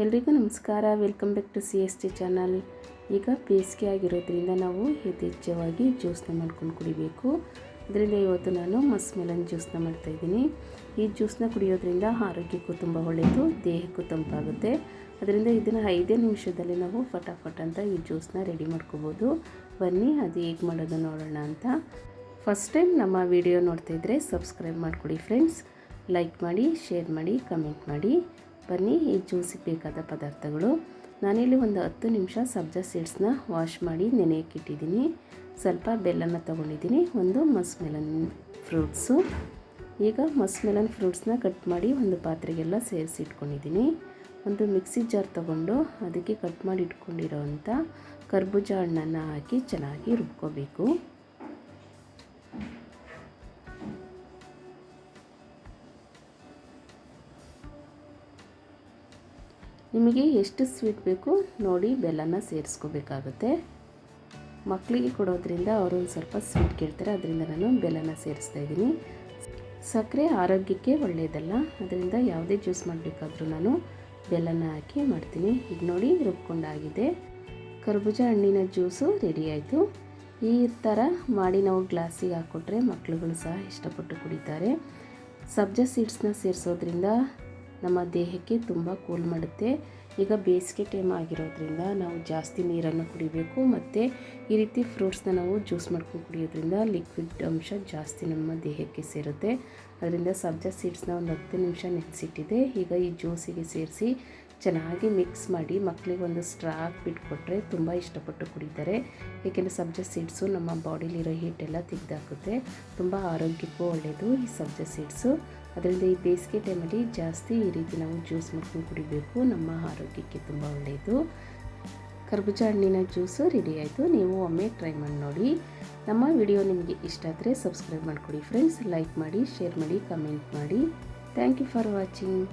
ಎಲ್ರಿಗೂ ನಮಸ್ಕಾರ. Welcome back to C S T channel ಈಗ ಬೇಸಿಗೆ ಆಗಿರೋದ್ರಿಂದ ನಾವು ಯಥೇಚ್ಛವಾಗಿ ಜ್ಯೂಸ್ನ ಮಾಡ್ಕೊಂಡು ಕುಡಿಬೇಕು. ಅದರಿಂದ ಇವತ್ತು ನಾನು ಮಸ್ಮೆಲನ್ ಜ್ಯೂಸ್ನ ಮಾಡ್ತಾಯಿದ್ದೀನಿ ಈ ಜ್ಯೂಸ್ನ ಕುಡಿಯೋದ್ರಿಂದ ಆರೋಗ್ಯಕ್ಕೂ ತುಂಬ ಒಳ್ಳೆಯದು ದೇಹಕ್ಕೂ ತಂಪಾಗುತ್ತೆ. ಅದರಿಂದ ಇದನ್ನು ಐದೇ ನಿಮಿಷದಲ್ಲಿ ನಾವು ಫಟಾಫಟ್ ಅಂತ ಈ ಜ್ಯೂಸ್ನ ರೆಡಿ ಮಾಡ್ಕೋಬೋದು. ಬನ್ನಿ, ಅದು ಹೇಗೆ ಮಾಡೋದು ನೋಡೋಣ ಅಂತ. ಫಸ್ಟ್ ಟೈಮ್ ನಮ್ಮ ವಿಡಿಯೋ ನೋಡ್ತಾಯಿದ್ರೆ ಸಬ್ಸ್ಕ್ರೈಬ್ ಮಾಡಿಕೊಡಿ ಫ್ರೆಂಡ್ಸ್ ಲೈಕ್ ಮಾಡಿ ಶೇರ್ ಮಾಡಿ ಕಮೆಂಟ್ ಮಾಡಿ. ಬನ್ನಿ, ಈ ಜ್ಯೂಸಿಗೆ ಬೇಕಾದ ಪದಾರ್ಥಗಳು. ನಾನಿಲ್ಲಿ ಒಂದು ಹತ್ತು ನಿಮಿಷ ಸಬ್ಜಾ ಸೀಡ್ಸ್ನ ವಾಶ್ ಮಾಡಿ ನೆನೆಯಕ್ಕೆ ಇಟ್ಟಿದ್ದೀನಿ. ಸ್ವಲ್ಪ ಬೆಲ್ಲನ ತಗೊಂಡಿದ್ದೀನಿ, ಒಂದು ಮಸ್ಮೆಲನ್ ಫ್ರೂಟ್ಸು. ಈಗ ಮಸ್ಮೆಲನ್ ಫ್ರೂಟ್ಸ್ನ ಕಟ್ ಮಾಡಿ ಒಂದು ಪಾತ್ರೆಗೆಲ್ಲ ಸೇರಿಸಿ ಇಟ್ಕೊಂಡಿದ್ದೀನಿ. ಒಂದು ಮಿಕ್ಸಿ ಜಾರ್ ತಗೊಂಡು ಅದಕ್ಕೆ ಕಟ್ ಮಾಡಿ ಇಟ್ಕೊಂಡಿರೋ ಅಂಥ ಕರ್ಬೂಜ ಹಣ್ಣನ್ನು ಹಾಕಿ ಚೆನ್ನಾಗಿ ರುಬ್ಕೋಬೇಕು. ನಿಮಗೆ ಎಷ್ಟು ಸ್ವೀಟ್ ಬೇಕು ನೋಡಿ ಬೆಲ್ಲನ ಸೇರಿಸ್ಕೋಬೇಕಾಗುತ್ತೆ. ಮಕ್ಕಳಿಗೆ ಕೊಡೋದ್ರಿಂದ ಅವರು ಒಂದು ಸ್ವಲ್ಪ ಸ್ವೀಟ್ ಕೇಳ್ತಾರೆ, ಅದರಿಂದ ನಾನು ಬೆಲ್ಲನ ಸೇರಿಸ್ತಾ ಇದ್ದೀನಿ. ಸಕ್ಕರೆ ಆರೋಗ್ಯಕ್ಕೆ ಒಳ್ಳೆಯದಲ್ಲ ಅದರಿಂದ ಯಾವುದೇ ಜ್ಯೂಸ್ ಮಾಡಬೇಕಾದ್ರೂ ನಾನು ಬೆಲ್ಲನ ಹಾಕಿ ಮಾಡ್ತೀನಿ. ಈಗ ನೋಡಿ ರುಬ್ಕೊಂಡಾಗಿದೆ. ಕರ್ಬೂಜ ಹಣ್ಣಿನ ಜ್ಯೂಸು ರೆಡಿ ಆಯಿತು. ಈ ಥರ ಮಾಡಿ ನಾವು ಗ್ಲಾಸಿಗೆ ಹಾಕ್ಕೊಟ್ರೆ ಮಕ್ಕಳುಗಳು ಸಹ ಇಷ್ಟಪಟ್ಟು ಕುಡಿತಾರೆ. ಸಬ್ಜಾ ಸೀಡ್ಸ್ನ ಸೇರಿಸೋದ್ರಿಂದ ನಮ್ಮ ದೇಹಕ್ಕೆ ತುಂಬ ಕೂಲ್ ಮಾಡುತ್ತೆ. ಈಗ ಬೇಸಿಗೆ ಟೈಮ್ ಆಗಿರೋದ್ರಿಂದ ನಾವು ಜಾಸ್ತಿ ನೀರನ್ನು ಕುಡಿಬೇಕು. ಮತ್ತು ಈ ರೀತಿ ಫ್ರೂಟ್ಸ್ನ ನಾವು ಜ್ಯೂಸ್ ಮಾಡ್ಕೊಂಡು ಕುಡಿಯೋದ್ರಿಂದ ಲಿಕ್ವಿಡ್ ಅಂಶ ಜಾಸ್ತಿ ನಮ್ಮ ದೇಹಕ್ಕೆ ಸೇರುತ್ತೆ. ಅದರಿಂದ ಸಬ್ಜಾ ಸೀಡ್ಸ್ನ ಒಂದು ಹತ್ತು ನಿಮಿಷ ನೆನೆಸಿಟ್ಟಿದೆ. ಈಗ ಈ ಜ್ಯೂಸಿಗೆ ಸೇರಿಸಿ ಚೆನ್ನಾಗಿ ಮಿಕ್ಸ್ ಮಾಡಿ ಮಕ್ಕಳಿಗೆ ಒಂದು ಸ್ಟ್ರಾ ಕೊಟ್ಟರೆ ತುಂಬ ಇಷ್ಟಪಟ್ಟು ಕುಡಿತಾರೆ. ಏಕೆಂದರೆ ಸಬ್ಜಾ ಸೀಡ್ಸು ನಮ್ಮ ಬಾಡಿಲಿರೋ ಹೀಟೆಲ್ಲ ತೆಗೆದಾಕುತ್ತೆ. ತುಂಬ ಆರೋಗ್ಯಕ್ಕೂ ಒಳ್ಳೆಯದು ಈ ಸಬ್ಜಾ ಸೀಡ್ಸು ಅದರಿಂದ ಈ ಬೇಸಿಗೆ ಟೈಮಲ್ಲಿ ಜಾಸ್ತಿ ಈ ರೀತಿ ನಾವು ಜ್ಯೂಸ್ ಮಾಡ್ಕೊಂಡು ಕುಡಿಬೇಕು. ನಮ್ಮ ಆರೋಗ್ಯಕ್ಕೆ ತುಂಬ ಒಳ್ಳೆಯದು ಕರ್ಬೂಜ ಹಣ್ಣಿನ ಜ್ಯೂಸು ರೆಡಿ ಆಯಿತು. ನೀವು ಒಮ್ಮೆ ಟ್ರೈ ಮಾಡಿ ನೋಡಿ. ನಮ್ಮ ವಿಡಿಯೋ ನಿಮಗೆ ಇಷ್ಟ ಆದರೆ ಸಬ್ಸ್ಕ್ರೈಬ್ ಮಾಡಿಕೊಡಿ ಫ್ರೆಂಡ್ಸ್ ಲೈಕ್ ಮಾಡಿ ಶೇರ್ ಮಾಡಿ ಕಮೆಂಟ್ ಮಾಡಿ. Thank you for watching